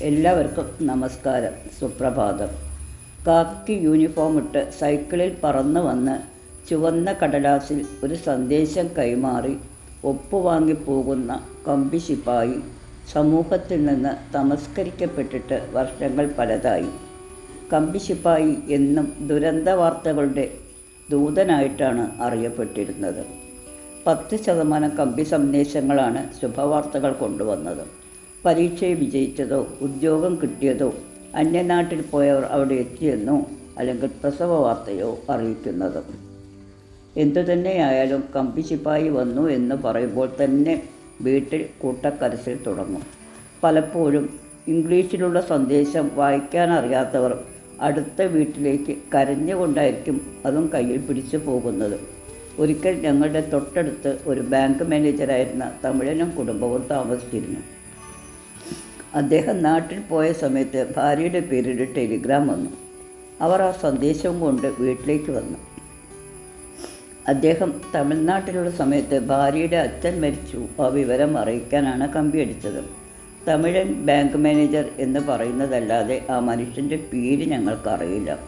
എല്ലാവർക്കും നമസ്കാരം. സുപ്രഭാതം. കാക്കി യൂണിഫോം ഇട്ട് സൈക്കിളിൽ പറന്നു വന്ന് ചുവന്ന കടലാസിൽ ഒരു സന്ദേശം കൈമാറി ഒപ്പുവാങ്ങി പോകുന്ന കമ്പി ശിപ്പായി സമൂഹത്തിൽ നിന്ന് തമസ്കരിക്കപ്പെട്ടിട്ട് വർഷങ്ങൾ പലതായി. കമ്പി ശിപ്പായി എന്നും ദുരന്ത വാർത്തകളുടെ ദൂതനായിട്ടാണ് അറിയപ്പെട്ടിരുന്നത്. പത്ത് ശതമാനം കമ്പി സന്ദേശങ്ങളാണ് ശുഭവാർത്തകൾ കൊണ്ടുവന്നത്. പരീക്ഷയിൽ വിജയിച്ചതോ ഉദ്യോഗം കിട്ടിയതോ അന്യനാട്ടിൽ പോയവർ അവിടെ എത്തിയെന്നോ അല്ലെങ്കിൽ പ്രസവ വാർത്തയോ അറിയിക്കുന്നത്. എന്തുതന്നെയായാലും കമ്പി ശിപ്പായി വന്നു എന്ന് പറയുമ്പോൾ തന്നെ വീട്ടിൽ കൂട്ടക്കരച്ചിൽ തുടങ്ങും. പലപ്പോഴും ഇംഗ്ലീഷിലുള്ള സന്ദേശം വായിക്കാനറിയാത്തവർ അടുത്ത വീട്ടിലേക്ക് കരഞ്ഞുകൊണ്ടായിരിക്കും അതും കയ്യിൽ പിടിച്ചു പോകുന്നത്. ഒരിക്കൽ ഞങ്ങളുടെ തൊട്ടടുത്ത് ഒരു ബാങ്ക് മാനേജറായിരുന്ന തമിഴനും കുടുംബവും താമസിച്ചിരുന്നു. അദ്ദേഹം നാട്ടിൽ പോയ സമയത്ത് ഭാര്യയുടെ പേരിൽ ടെലിഗ്രാം വന്നു. അവർ ആ സന്ദേശവും കൊണ്ട് വീട്ടിലേക്ക് വന്നു. അദ്ദേഹം തമിഴ്നാട്ടിലുള്ള സമയത്ത് ഭാര്യയുടെ അച്ഛൻ മരിച്ചു. ആ വിവരം അറിയിക്കാനാണ് കമ്പിയടിച്ചത് തമിഴൻ ബാങ്ക് മാനേജർ എന്ന് പറയുന്നതല്ലാതെ ആ മനുഷ്യന്റെ പേര് ഞങ്ങൾക്കറിയില്ല.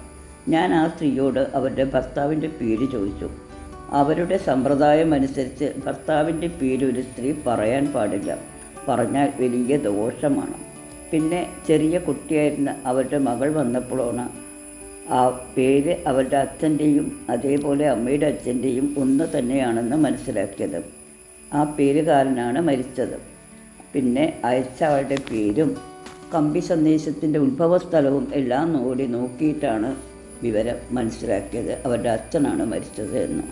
ഞാൻ ആ സ്ത്രീയോട് അവരുടെ ഭർത്താവിന്റെ പേര് ചോദിച്ചു. അവരുടെ സമ്പ്രദായം അനുസരിച്ച് ഭർത്താവിന്റെ പേര് ഒരു സ്ത്രീ പറയാൻ പാടില്ല. പറഞ്ഞാൽ വലിയ ദോഷമാണ്. പിന്നെ ചെറിയ കുട്ടിയായിരുന്ന. അവരുടെ മകൾ വന്നപ്പോഴാണ് ആ പേര് അവരുടെ അച്ഛന്റെയും അതേപോലെ അമ്മയുടെ അച്ഛന്റെയും ഒന്ന് തന്നെയാണെന്ന് മനസ്സിലാക്കിയത്. ആ പേരുകാരനാണ് മരിച്ചത്. പിന്നെ അയച്ച ആളുടെ പേരും കമ്പി സന്ദേശത്തിന്റെ ഉത്ഭവസ്ഥലവും എല്ലാം നോടി നോക്കിയിട്ടാണ് വിവരം മനസ്സിലാക്കിയത്. അവരുടെ അച്ഛനാണ് മരിച്ചത് എന്ന്.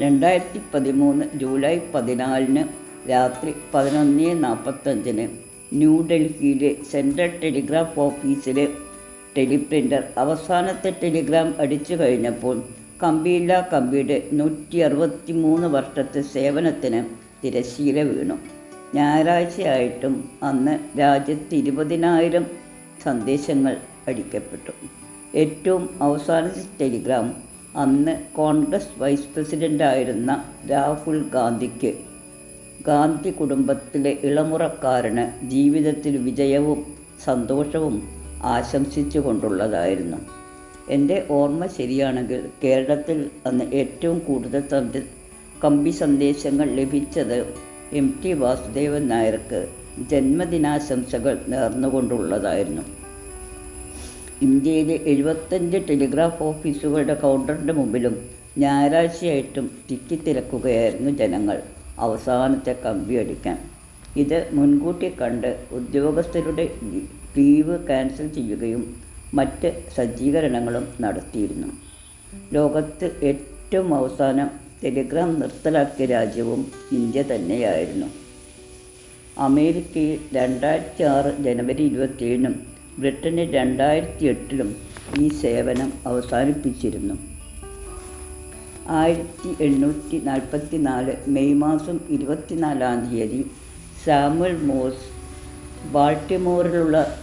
രണ്ടായിരത്തി പതിമൂന്ന് ജൂലൈ പതിനാലിന് രാത്രി പതിനൊന്ന് നാൽപ്പത്തഞ്ചിന് ന്യൂഡൽഹിയിലെ സെൻട്രൽ ടെലിഗ്രാഫ് ഓഫീസിലെ ടെലിപ്രിന്റർ അവസാനത്തെ ടെലിഗ്രാം അടിച്ചു കഴിഞ്ഞപ്പോൾ കമ്പിയില്ല കമ്പിയുടെ നൂറ്റി അറുപത്തി മൂന്ന് വർഷത്തെ സേവനത്തിന് തിരശ്ശീല വീണു. ഞായറാഴ്ചയായിട്ടും അന്ന് രാജ്യത്ത് ഇരുപതിനായിരം സന്ദേശങ്ങൾ അടിക്കപ്പെട്ടു. ഏറ്റവും അവസാനത്തെ ടെലിഗ്രാം അന്ന് കോൺഗ്രസ് വൈസ് പ്രസിഡന്റായിരുന്ന രാഹുൽ ഗാന്ധിക്ക് ഗാന്ധി കുടുംബത്തിലെ ഇളമുറക്കാരന് ജീവിതത്തിൽ വിജയവും സന്തോഷവും ആശംസിച്ചു കൊണ്ടുള്ളതായിരുന്നു എന്റെ ഓർമ്മ ശരിയാണെങ്കിൽ കേരളത്തിൽ അന്ന് ഏറ്റവും കൂടുതൽ സന്ദ കമ്പി സന്ദേശങ്ങൾ ലഭിച്ചത് എം ടി വാസുദേവൻ നായർക്ക് ജന്മദിനാശംസകൾ നേർന്നുകൊണ്ടുള്ളതായിരുന്നു. ഇന്ത്യയിലെ എഴുപത്തഞ്ച് ടെലിഗ്രാഫ് ഓഫീസുകളുടെ കൗണ്ടറിന്റെ മുമ്പിലും ഞായറാഴ്ചയായിട്ടും തിക്കിത്തിരക്കുകയായിരുന്നു ജനങ്ങൾ. അവസാനത്തെ കമ്പി അടിക്കാൻ. ഇത് മുൻകൂട്ടി കണ്ട് ഉദ്യോഗസ്ഥരുടെ ലീവ് ക്യാൻസൽ ചെയ്യുകയും മറ്റ് സജ്ജീകരണങ്ങളും നടത്തിയിരുന്നു. ലോകത്ത് ഏറ്റവും അവസാനം ടെലിഗ്രാം നിർത്തലാക്കിയ രാജ്യവും ഇന്ത്യ തന്നെയായിരുന്നു. അമേരിക്കയിൽ രണ്ടായിരത്തി ആറ് ജനുവരി ഇരുപത്തിയേഴിനും ബ്രിട്ടനിൽ രണ്ടായിരത്തി എട്ടിലും ഈ സേവനം അവസാനിപ്പിച്ചിരുന്നു. ആയിരത്തി എണ്ണൂറ്റി നാൽപ്പത്തി നാല് മെയ് മാസം ഇരുപത്തിനാലാം തീയതി സാമുൽ മോസ് ബാൾട്ടിമോറിലുള്ള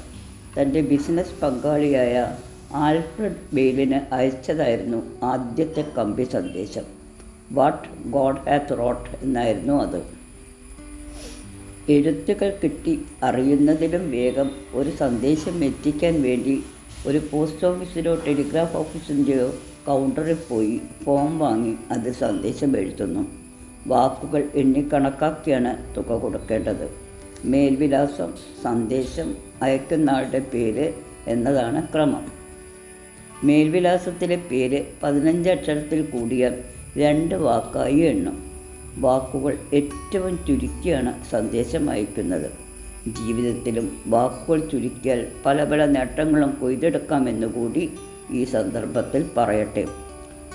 തന്റെ ബിസിനസ് പങ്കാളിയായ ആൽഫ്രഡ് ബെയിലിന് അയച്ചതായിരുന്നു ആദ്യത്തെ കമ്പി സന്ദേശം. വാട്ട് ഗോഡ് ഹാത്ത് റോട്ട് എന്നായിരുന്നു അത്. എഴുത്തുകൾ കിട്ടി അറിയുന്നതിലും വേഗം ഒരു സന്ദേശം എത്തിക്കാൻ വേണ്ടി ഒരു പോസ്റ്റ് ഓഫീസിലോ ടെലിഗ്രാഫ് ഓഫീസിന്റെയോ കൗണ്ടറിൽ പോയി ഫോം വാങ്ങി അത് സന്ദേശം എഴുതുന്നു വാക്കുകൾ എണ്ണിക്കണക്കാക്കിയാണ് തുക കൊടുക്കേണ്ടത്. മേൽവിലാസം സന്ദേശം അയക്കുന്ന ആളുടെ പേര് എന്നതാണ് ക്രമം. മേൽവിലാസത്തിലെ പേര് പതിനഞ്ച് അക്ഷരത്തിൽ കൂടിയാൽ രണ്ട് വാക്കായി എണ്ണും. വാക്കുകൾ ഏറ്റവും ചുരുക്കിയാണ് സന്ദേശം അയക്കുന്നത്. ജീവിതത്തിലും വാക്കുകൾ ചുരുക്കിയാൽ പല പല നേട്ടങ്ങളും കൊയ്തെടുക്കാമെന്നുകൂടി ഈ സന്ദർഭത്തിൽ പറയട്ടെ.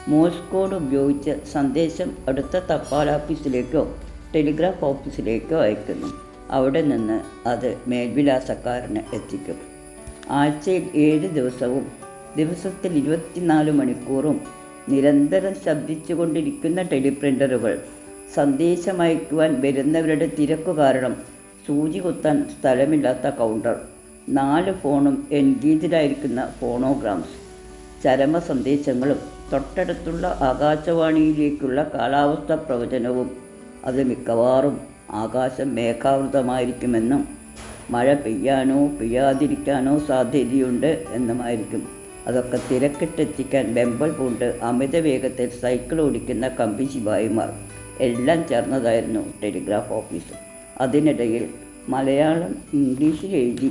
മോഴ്സ് കോഡ് ഉപയോഗിച്ച് സന്ദേശം അടുത്ത തപാൽ ഓഫീസിലേക്കോ ടെലിഗ്രാഫ് ഓഫീസിലേക്കോ അയക്കുന്നു. അവിടെ നിന്ന് അത് മേൽവിലാസക്കാരന് എത്തിക്കും. ആഴ്ചയിൽ ഏഴ് ദിവസവും ദിവസത്തിൽ ഇരുപത്തിനാല് മണിക്കൂറും നിരന്തരം ശബ്ദിച്ചുകൊണ്ടിരിക്കുന്ന ടെലിപ്രിന്ററുകൾ സന്ദേശം അയക്കുവാൻ വരുന്നവരുടെ തിരക്ക് കാരണം സൂചി കുത്താൻ സ്ഥലമില്ലാത്ത കൗണ്ടർ നാല് ഫോണും എൻഗേജിലായിരിക്കുന്ന ഫോണോഗ്രാംസ്. ചരമ സന്ദേശങ്ങളും തൊട്ടടുത്തുള്ള ആകാശവാണിയിലേക്കുള്ള കാലാവസ്ഥ പ്രവചനവും അത് മിക്കവാറും ആകാശം മേഘാവൃതമായിരിക്കുമെന്നും മഴ പെയ്യാനോ പെയ്യാതിരിക്കാനോ സാധ്യതയുണ്ട് എന്നുമായിരിക്കും. അതൊക്കെ തിരക്കിട്ടെത്തിക്കാൻ വെമ്പൽ പൂണ്ട് അമിത വേഗത്തിൽ സൈക്കിൾ ഓടിക്കുന്ന കമ്പി ശിപായിമാർ. എല്ലാം ചേർന്നതായിരുന്നു ടെലിഗ്രാഫ് ഓഫീസ്. അതിനിടയിൽ മലയാളം ഇംഗ്ലീഷിൽ എഴുതി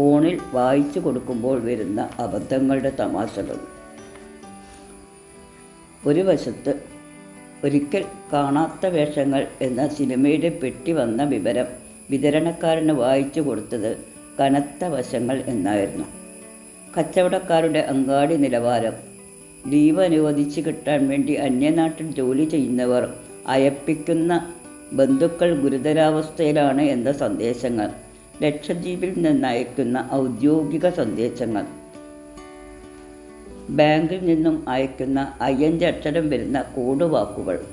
ഫോണിൽ വായിച്ചു കൊടുക്കുമ്പോൾ വരുന്ന അബദ്ധങ്ങളുടെ തമാശകൾ. ഒരു വശത്ത് ഒരിക്കൽ കാണാത്ത വേഷങ്ങൾ എന്ന സിനിമയുടെ പെട്ടി വന്ന വിവരം വിതരണക്കാരന് വായിച്ചു കൊടുത്തത് കനത്ത വശങ്ങൾ എന്നായിരുന്നു. കച്ചവടക്കാരുടെ അങ്ങാടി നിലവാരം ലീവ് അനുവദിച്ച് കിട്ടാൻ വേണ്ടി അന്യനാട്ടിൽ ജോലി ചെയ്യുന്നവർ അയപ്പിക്കുന്ന ബന്ധുക്കൾ ഗുരുതരാവസ്ഥയിലാണ് എന്ന സന്ദേശങ്ങൾ. ലക്ഷദ്വീപിൽ നിന്നയക്കുന്ന ഔദ്യോഗിക സന്ദേശങ്ങൾ. ബാങ്കിൽ നിന്നും അയക്കുന്ന അയ്യഞ്ച് അക്ഷരം വരുന്ന കോഡ് വാക്കുകൾ.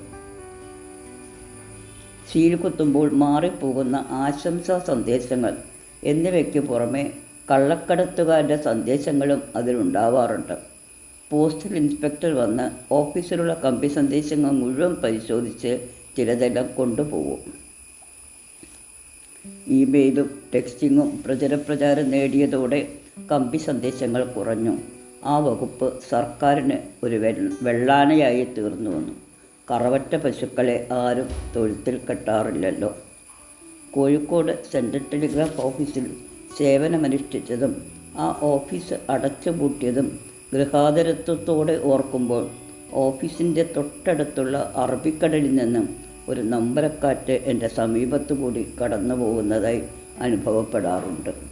സീൽ കുത്തുമ്പോൾ മാറിപ്പോകുന്ന ആശംസാ സന്ദേശങ്ങൾ എന്നിവയ്ക്ക് പുറമെ കള്ളക്കടത്തുകാരുടെ സന്ദേശങ്ങളും അതിലുണ്ടാവാറുണ്ട് പോസ്റ്റൽ ഇൻസ്പെക്ടർ വന്ന് ഓഫീസിലുള്ള കമ്പി സന്ദേശങ്ങൾ മുഴുവൻ പരിശോധിച്ച് ചിലതെല്ലാം കൊണ്ടുപോകും. ഇമെയിലും ടെക്സ്റ്റിങ്ങും പ്രചരപ്രചാരം നേടിയതോടെ കമ്പി സന്ദേശങ്ങൾ കുറഞ്ഞു. ആ വകുപ്പ് സർക്കാരിന് ഒരു വെള്ളാനയായി തീർന്നു വന്നു. കറവറ്റ പശുക്കളെ ആരും തൊഴുത്തിൽ കെട്ടാറില്ലല്ലോ. കോഴിക്കോട് സെൻട്രൽ ടെലിഗ്രാഫ് ഓഫീസിൽ സേവനമനുഷ്ഠിച്ചതും ആ ഓഫീസ് അടച്ചുപൂട്ടിയതും ഗൃഹാതരത്വത്തോടെ ഓർക്കുമ്പോൾ ഓഫീസിന്റെ തൊട്ടടുത്തുള്ള അറബിക്കടലിൽ നിന്നും ഒരു നമ്പരക്കാറ്റ് എന്റെ സമീപത്തു കൂടി കടന്നു പോകുന്നതായി അനുഭവപ്പെടാറുണ്ട്.